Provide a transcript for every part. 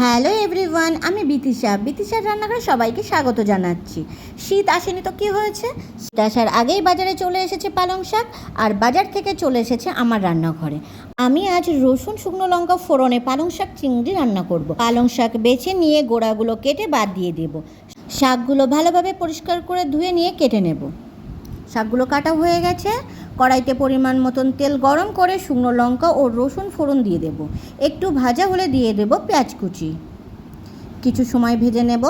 Hello everyone, আমি বিতিশা। বিতিশার রান্নাঘরে সবাইকে স্বাগত জানাচ্ছি। শীত আসেনি তো কী হয়েছে? শীত আসার আগেই বাজারে চলে এসেছে পালং শাক আর বাজার থেকে চলে এসেছে আমার রান্নাঘরে। আমি আজ রসুন, শুকনো লঙ্কা, ফোড়নে পালং শাক, চিংড়ি রান্না করব। পালং শাক বেছে নিয়ে গোড়াগুলো কেটে বাদ দিয়ে দেব। শাকগুলো ভালোভাবে পরিষ্কার করে ধুয়ে নিয়ে কেটে নেব। শাকগুলো কাটা হয়ে গেছে। কড়াইতে পরিমাণ মতন তেল গরম করে শুকনো লঙ্কা ও রসুন ফোড়ন দিয়ে দেব। একটু ভাজা হলে দিয়ে দেব পেঁয়াজ কুচি। কিছু সময় ভেজে নেব।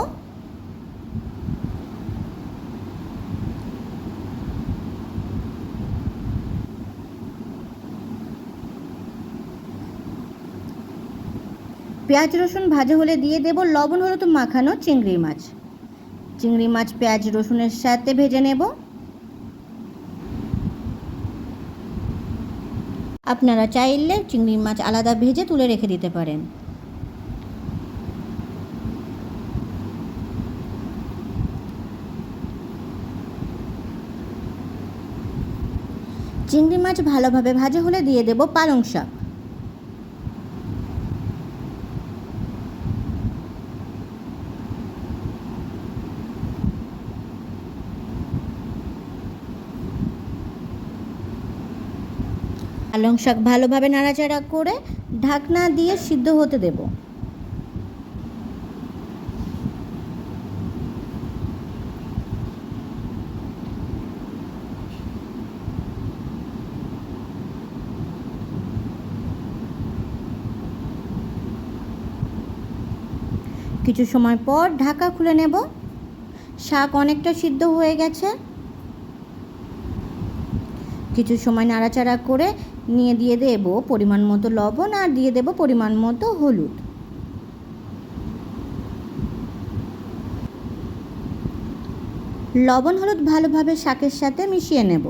পেঁয়াজ রসুন ভাজা হলে দিয়ে দেব লবণ হলুদ মাখানো চিংড়ি মাছ। চিংড়ি মাছ পেঁয়াজ রসুনের সাথে ভেজে নেব। আপনারা চাইলে চিংড়ি মাছ আলাদা ভেজে তুলে রেখে দিতে পারেন। চিংড়ি মাছ ভালোভাবে ভাজা হলে দিয়ে দেব পালং শাক। পালং শাক ভালোভাবে নাড়াচাড়া করে ঢাকনা দিয়ে সিদ্ধ হতে দেব। কিছু সময় পর ঢাকা খুলে নেব। শাক অনেকটা সিদ্ধ হয়ে গেছে। কিছু সময় নাড়াচাড়া করে নিয়ে দিয়ে দেব পরিমাণ মতো লবণ আর দিয়ে দেব পরিমাণ মতো হলুদ। লবণ হলুদ ভালোভাবে শাকের সাথে মিশিয়ে নেব।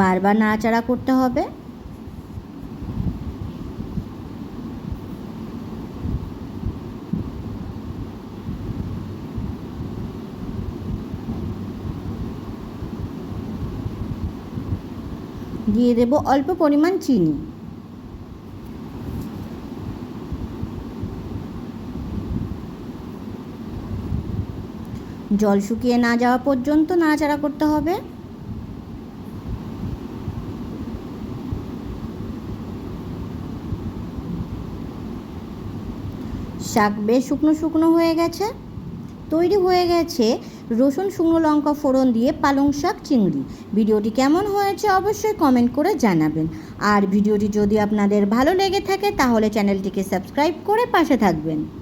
বারবার নাড়াচাড়া করতে হবে। দিয়ে দেব অল্প পরিমাণ চিনি। জল শুকিয়ে না যাওয়া পর্যন্ত নাড়াচাড়া করতে হবে। শাক বেশ শুকনো শুকনো হয়ে গেছে। তৈরি হয়ে গেছে রসুন, শুকনো লঙ্কা ফোড়ন দিয়ে পালং শাক, চিংড়ি। ভিডিওটি কেমন হয়েছে অবশ্যই কমেন্ট করে জানাবেন। আর ভিডিওটি যদি আপনাদের ভালো লেগে থাকে, তাহলে চ্যানেলটিকে সাবস্ক্রাইব করে পাশে থাকবেন।